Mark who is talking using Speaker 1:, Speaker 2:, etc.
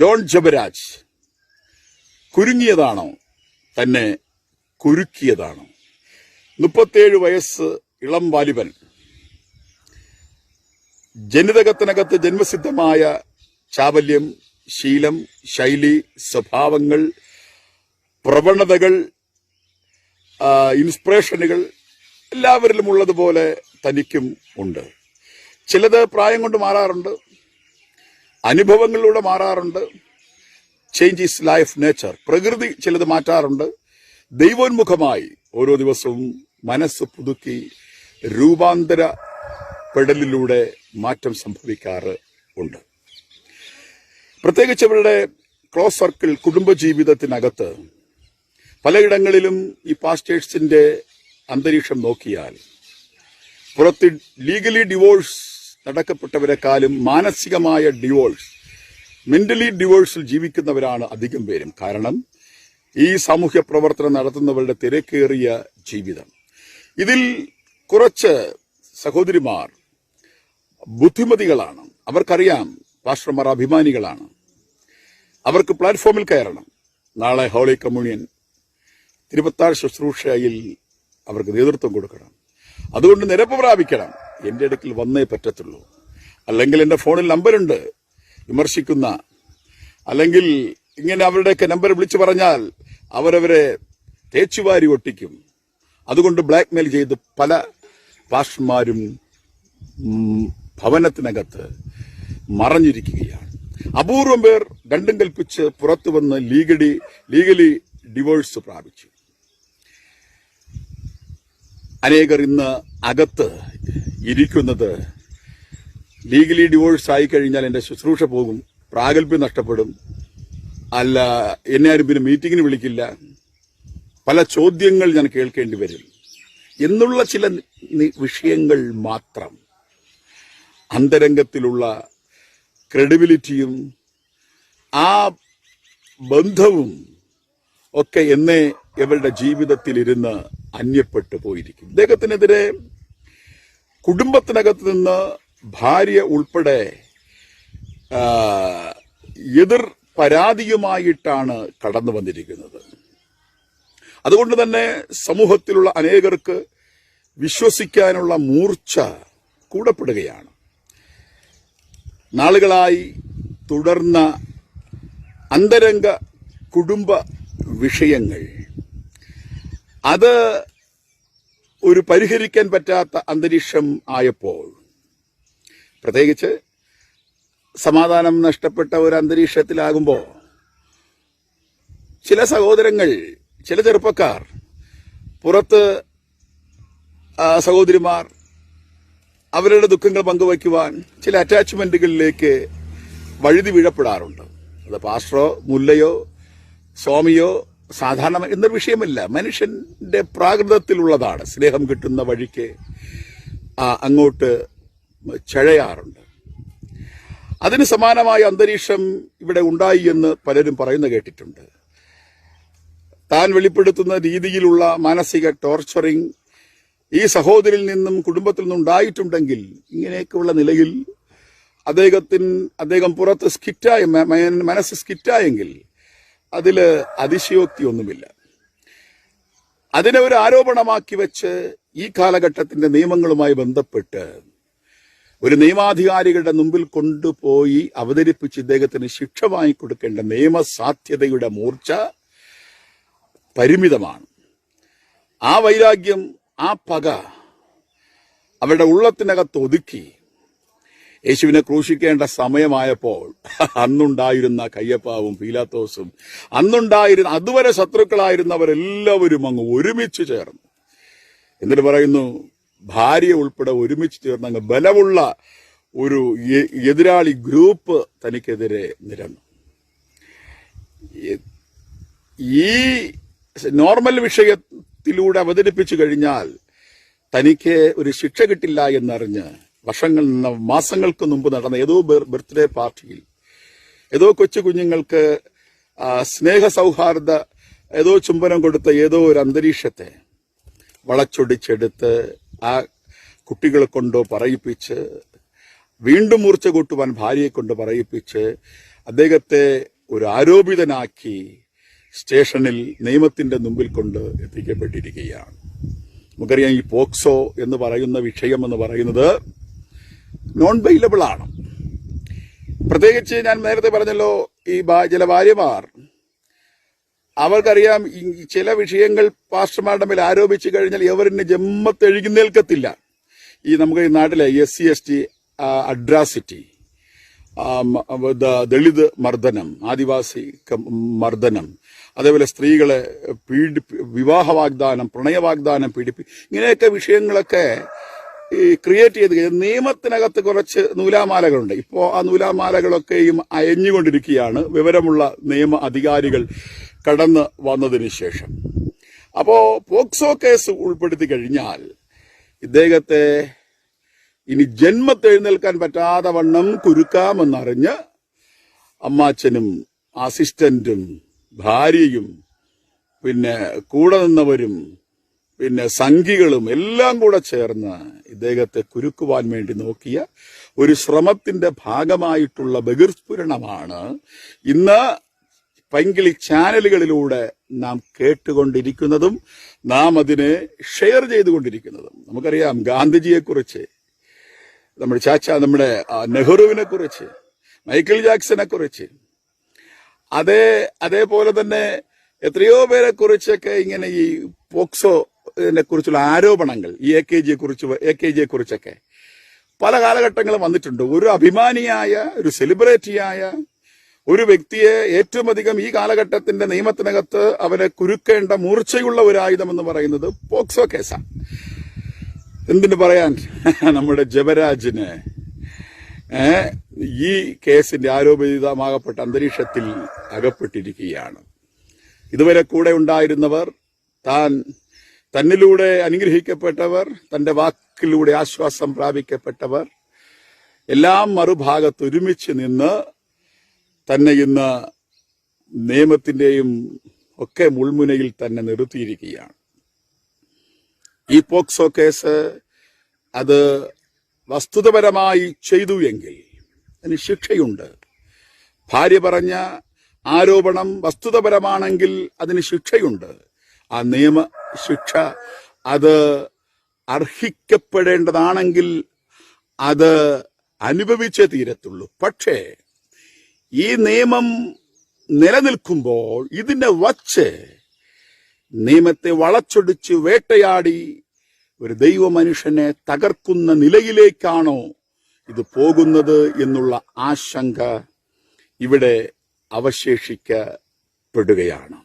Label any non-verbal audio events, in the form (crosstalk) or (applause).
Speaker 1: John Jebaraj കുരുങ്ങിയതാണോ? തന്നെ കുരുക്കിയതാണോ? മുപ്പത്തേഴ് വയസ്സ് ഇളം വാലിബൻ. ജനിതകത്തിനകത്ത് ജന്മസിദ്ധമായ ചാവല്യം ശീലം ശൈലി സ്വഭാവങ്ങൾ പ്രവണതകൾ ഇൻസ്പിറേഷനുകൾ എല്ലാവരിലും ഉള്ളതുപോലെ തനിക്കും ഉണ്ട്. ചിലത് പ്രായം കൊണ്ട് മാറാറുണ്ട് അനുഭവങ്ങളിലൂടെ മാറാറുണ്ട്. ചേഞ്ച് ഈസ് ലൈഫ് നേച്ചർ പ്രകൃതി ചിലത് മാറ്റാറുണ്ട്. ദൈവോന്മുഖമായി ഓരോ ദിവസവും മനസ്സ് പുതുക്കി രൂപാന്തര പെടലിലൂടെ മാറ്റം സംഭവിക്കാറ് ഉണ്ട്. പ്രത്യേകിച്ച് അവരുടെ ക്ലോസ് സർക്കിൾ കുടുംബജീവിതത്തിനകത്ത് പലയിടങ്ങളിലും ഈ പാസ്റ്റേഴ്സിന്റെ അന്തരീക്ഷം നോക്കിയാൽ പുറത്ത് ലീഗലി ഡിവോഴ്സ് നടക്കപ്പെട്ടവരെക്കാളും മാനസികമായ ഡിവോഴ്സ് മെന്റലി ഡിവോഴ്സിൽ ജീവിക്കുന്നവരാണ് അധികം പേരും. കാരണം ഈ സാമൂഹ്യ പ്രവർത്തനം നടത്തുന്നവരുടെ തിരക്കേറിയ ജീവിതം. ഇതിൽ കുറച്ച് സഹോദരിമാർ ബുദ്ധിമതികളാണ്. അവർക്കറിയാം പാസ്റ്റർമാർ അഭിമാനികളാണ്. അവർക്ക് പ്ലാറ്റ്ഫോമിൽ കയറണം. നാളെ ഹോളി കമ്മ്യൂണിയൻ തിരുപത്താഴ് ശുശ്രൂഷയിൽ അവർക്ക് നേതൃത്വം കൊടുക്കണം. അതുകൊണ്ട് നിരപ്പ് പ്രാപിക്കണം. എന്റെ അടുക്കൽ വന്നേ പറ്റത്തുള്ളൂ. അല്ലെങ്കിൽ എന്റെ ഫോണിൽ നമ്പരുണ്ട്. വിമർശിക്കുന്ന. അല്ലെങ്കിൽ ഇങ്ങനെ അവരുടെയൊക്കെ നമ്പർ വിളിച്ചു പറഞ്ഞാൽ അവരവരെ തേച്ചുവാരി ഒട്ടിക്കും. അതുകൊണ്ട് ബ്ലാക്ക് മെയിൽ ചെയ്ത് പല പാഷന്മാരും ഭവനത്തിനകത്ത് മറഞ്ഞിരിക്കുകയാണ്. അപൂർവം പേർ രണ്ടും കൽപ്പിച്ച് പുറത്തു വന്ന് ലീഗലി ലീഗലി ഡിവോഴ്സ് പ്രാപിച്ചു. അനേകർ ഇന്ന് അകത്ത് ഇരിക്കുന്നത്. ലീഗലി ഡിവോഴ്സ് ആയി കഴിഞ്ഞാൽ എന്റെ ശുശ്രൂഷ പോകും. പ്രാഗൽഭ്യം നഷ്ടപ്പെടും. അല്ല എന്നെ ആരും പിന്നെ മീറ്റിങ്ങിന് വിളിക്കില്ല. പല ചോദ്യങ്ങൾ ഞാൻ കേൾക്കേണ്ടി വരും. എന്നുള്ള ചില വിഷയങ്ങൾ മാത്രം അന്തരംഗത്തിലുള്ള ക്രെഡിബിലിറ്റിയും ആ ബന്ധവും ഒക്കെ എന്നെ ഇവരുടെ ജീവിതത്തിൽ ഇരുന്ന് അന്യപ്പെട്ടു പോയിരിക്കും ഇദ്ദേഹത്തിനെതിരെ കുടുംബത്തിനകത്ത് നിന്ന് ഭാര്യ ഉൾപ്പെടെ എതിർ പരാതിയുമായിട്ടാണ് കടന്നു വന്നിരിക്കുന്നത്. അതുകൊണ്ട് തന്നെ സമൂഹത്തിലുള്ള അനേകർക്ക് വിശ്വസിക്കാനുള്ള മൂർച്ച കൂടപ്പെടുകയാണ്. നാളുകളായി തുടർന്ന അന്തരംഗ കുടുംബ വിഷയങ്ങൾ. അത് ഒരു പരിഹരിക്കാൻ പറ്റാത്ത അന്തരീക്ഷം ആയപ്പോൾ പ്രത്യേകിച്ച് സമാധാനം നഷ്ടപ്പെട്ട ഒരു അന്തരീക്ഷത്തിലാകുമ്പോൾ ചില സഹോദരങ്ങൾ ചില ചെറുപ്പക്കാർ പുറത്ത് സഹോദരിമാർ അവരുടെ ദുഃഖങ്ങൾ പങ്കുവയ്ക്കുവാൻ ചില അറ്റാച്ച്മെന്റുകളിലേക്ക് വഴുതി വീഴപ്പെടാറുണ്ട്. അത് പാസ്റ്ററോ മുല്ലയോ സ്വാമിയോ സാധാരണ എന്നൊരു വിഷയമല്ല. മനുഷ്യന്റെ പ്രാകൃതത്തിലുള്ളതാണ്. സ്നേഹം കിട്ടുന്ന വഴിക്ക് അങ്ങോട്ട് ചഴയാറുണ്ട്. അതിന് സമാനമായ അന്തരീക്ഷം ഇവിടെ ഉണ്ടായി എന്ന് പലരും പറയുന്ന കേട്ടിട്ടുണ്ട്. താൻ വെളിപ്പെടുത്തുന്ന രീതിയിലുള്ള മാനസിക ടോർച്ചറിങ് ഈ സഹോദരിൽ നിന്നും കുടുംബത്തിൽ നിന്നും ഉണ്ടായിട്ടുണ്ടെങ്കിൽ ഇങ്ങനെയൊക്കെയുള്ള നിലയിൽ അദ്ദേഹത്തിന് അദ്ദേഹം പുറത്ത് സ്കിറ്റായ മനസ്സ് സ്കിറ്റായെങ്കിൽ അതിൽ അതിശയോക്തി ഒന്നുമില്ല അതിനെ ഒരു ആരോപണമാക്കി വെച്ച് ഈ കാലഘട്ടത്തിന്റെ നിയമങ്ങളുമായി ബന്ധപ്പെട്ട് ഒരു നിയമാധികാരികളുടെ മുമ്പിൽ കൊണ്ടുപോയി അവതരിപ്പിച്ച് ഇദ്ദേഹത്തിന് ശിക്ഷ വാങ്ങിക്കൊടുക്കേണ്ട നിയമസാധ്യതയുടെ മൂർച്ച പരിമിതമാണ്. ആ വൈരാഗ്യം ആ പക അവരുടെ ഉള്ളത്തിനകത്ത് ഒതുക്കി യേശുവിനെ ക്രൂശിക്കേണ്ട സമയമായപ്പോൾ അന്നുണ്ടായിരുന്ന കയ്യപ്പാവും പീലാത്തോസും അന്നുണ്ടായിരുന്ന അതുവരെ ശത്രുക്കളായിരുന്നവരെല്ലാവരും അങ്ങ് ഒരുമിച്ച് ചേർന്നു. എന്നിട്ട് പറയുന്നു ഭാര്യ ഉൾപ്പെടെ ഒരുമിച്ച് ചേർന്ന് അങ്ങ് ബലമുള്ള ഒരു എതിരാളി ഗ്രൂപ്പ് തനിക്കെതിരെ നിരന്നു. ഈ നോർമൽ വിഷയത്തിലൂടെ അവതരിപ്പിച്ചു കഴിഞ്ഞാൽ തനിക്ക് ഒരു ശിക്ഷ കിട്ടില്ല എന്നറിഞ്ഞ് വർഷങ്ങൾ മാസങ്ങൾക്ക് മുമ്പ് നടന്ന ഏതോ ബർത്ത്ഡേ പാർട്ടിയിൽ ഏതോ കൊച്ചു കുഞ്ഞുങ്ങൾക്ക് സ്നേഹ സൗഹാർദ്ദ ഏതോ ചുംബനം കൊടുത്ത ഏതോ ഒരു അന്തരീക്ഷത്തെ വളച്ചൊടിച്ചെടുത്ത് ആ കുട്ടികളെ കൊണ്ടോ പറയിപ്പിച്ച് വീണ്ടും മൂർച്ച കൂട്ടുവാൻ ഭാര്യയെ കൊണ്ട് പറയിപ്പിച്ച് അദ്ദേഹത്തെ ഒരു ആരോപിതനാക്കി സ്റ്റേഷനിൽ നിയമത്തിന്റെ മുമ്പിൽ കൊണ്ട് എത്തിക്കപ്പെട്ടിരിക്കുകയാണ്. നമുക്കറിയാം ഈ പോക്സോ എന്ന് പറയുന്ന വിഷയം എന്ന് പറയുന്നത് നോൺ ബെയിലബിൾ ആണ്. പ്രത്യേകിച്ച് ഞാൻ നേരത്തെ പറഞ്ഞല്ലോ ഈ ചില ഭാര്യമാർ അവർക്കറിയാം ചില വിഷയങ്ങൾ പാസ്റ്റർമാരുടെ മേൽ ആരോപിച്ചു കഴിഞ്ഞാൽ എവരിന് ജമ്മത്തെഴുകുന്നേൽക്കത്തില്ല ഈ നമുക്ക് ഈ നാട്ടിലെ S C S T atrocity Dalit മർദ്ദനം ആദിവാസി മർദ്ദനം അതേപോലെ സ്ത്രീകളെ പീഡി വിവാഹ വാഗ്ദാനം പ്രണയ വാഗ്ദാനം പീഡിപ്പി ഇങ്ങനെയൊക്കെ വിഷയങ്ങളൊക്കെ ഈ ക്രിയേറ്റ് ചെയ്ത് കഴിഞ്ഞാൽ നിയമത്തിനകത്ത് കുറച്ച് നൂലാമാലകളുണ്ട്. ഇപ്പോൾ ആ നൂലാമാലകളൊക്കെയും അയഞ്ഞുകൊണ്ടിരിക്കുകയാണ്. വിവരമുള്ള നിയമ അധികാരികൾ കടന്ന് വന്നതിന് ശേഷം. അപ്പോൾ പോക്സോ കേസ് ഉൾപ്പെടുത്തി കഴിഞ്ഞാൽ ഇദ്ദേഹത്തെ ഇനി ജന്മത്തെഴുന്നേൽക്കാൻ പറ്റാതെ വണ്ണം കുരുക്കാമെന്നറിഞ്ഞ് അമ്മാച്ചനും അസിസ്റ്റന്റും ഭാര്യയും പിന്നെ കൂടെ നിന്നവരും പിന്നെ സംഘികളും എല്ലാം കൂടെ ചേർന്ന് ഇദ്ദേഹത്തെ കുരുക്കുവാൻ വേണ്ടി നോക്കിയ ഒരു ശ്രമത്തിന്റെ ഭാഗമായിട്ടുള്ള ബഹിർസ്ഫുരണമാണ്. ഇന്ന് പൈങ്കിളി ചാനലുകളിലൂടെ നാം കേട്ടുകൊണ്ടിരിക്കുന്നതും നാം അതിനെ ഷെയർ ചെയ്തുകൊണ്ടിരിക്കുന്നതും. നമുക്കറിയാം ഗാന്ധിജിയെക്കുറിച്ച് നമ്മുടെ ചാച്ച നമ്മുടെ നെഹ്റുവിനെ കുറിച്ച് മൈക്കിൾ ജാക്സനെ കുറിച്ച് അതേ അതേപോലെ തന്നെ എത്രയോ പേരെ കുറിച്ചൊക്കെ ഇങ്ങനെ ഈ പോക്സോ കുറിച്ചുള്ള ആരോപണങ്ങൾ ഈ എ കെ ജിയെ കുറിച്ച് എ കെ ജിയെ കുറിച്ചൊക്കെ. പല കാലഘട്ടങ്ങളും വന്നിട്ടുണ്ട്. ഒരു അഭിമാനിയായ ഒരു സെലിബ്രിറ്റിയായ ഒരു വ്യക്തിയെ ഏറ്റവും അധികം ഈ കാലഘട്ടത്തിന്റെ നിയമത്തിനകത്ത് അവരെ കുരുക്കേണ്ട മൂർച്ചയുള്ള ഒരു ആയുധം എന്ന് പറയുന്നത് പോക്സോ കേസാണ് എന്തിനു പറയാൻ? (laughs) നമ്മുടെ ജബരാജിന്. ഈ കേസിന്റെ ആരോപിതമാകപ്പെട്ട അന്തരീക്ഷത്തിൽ അകപ്പെട്ടിരിക്കുകയാണ്. ഇതുവരെ കൂടെ ഉണ്ടായിരുന്നവർ താൻ തന്നിലൂടെ അനുഗ്രഹിക്കപ്പെട്ടവർ തന്റെ വാക്കിലൂടെ ആശ്വാസം പ്രാപിക്കപ്പെട്ടവർ എല്ലാം മറുഭാഗത്ത് ഒരുമിച്ച് നിന്ന് തന്നെ ഇന്ന് നിയമത്തിന്റെയും ഒക്കെ മുൾമുനയിൽ തന്നെ നിർത്തിയിരിക്കുകയാണ്. ഈ പോക്സോ കേസ് അത് വസ്തുതപരമായി ചെയ്തു എങ്കിൽ അതിന് ശിക്ഷയുണ്ട്. ഭാര്യ പറഞ്ഞ ആരോപണം വസ്തുതപരമാണെങ്കിൽ അതിന് ശിക്ഷയുണ്ട്. ആ നിയമ ശിക്ഷ അത് അർഹിക്കപ്പെടേണ്ടതാണെങ്കിൽ അത് അനുഭവിച്ചേ തീരത്തുള്ളൂ. പക്ഷേ ഈ നിയമം നിലനിൽക്കുമ്പോൾ ഇതിനെ വച്ച് നിയമത്തെ വളച്ചൊടിച്ച് വേട്ടയാടി ഒരു ദൈവ മനുഷ്യനെ തകർക്കുന്ന നിലയിലേക്കാണോ ഇത് പോകുന്നത് എന്നുള്ള ആശങ്ക ഇവിടെ അവശേഷിക്കപ്പെടുകയാണ്.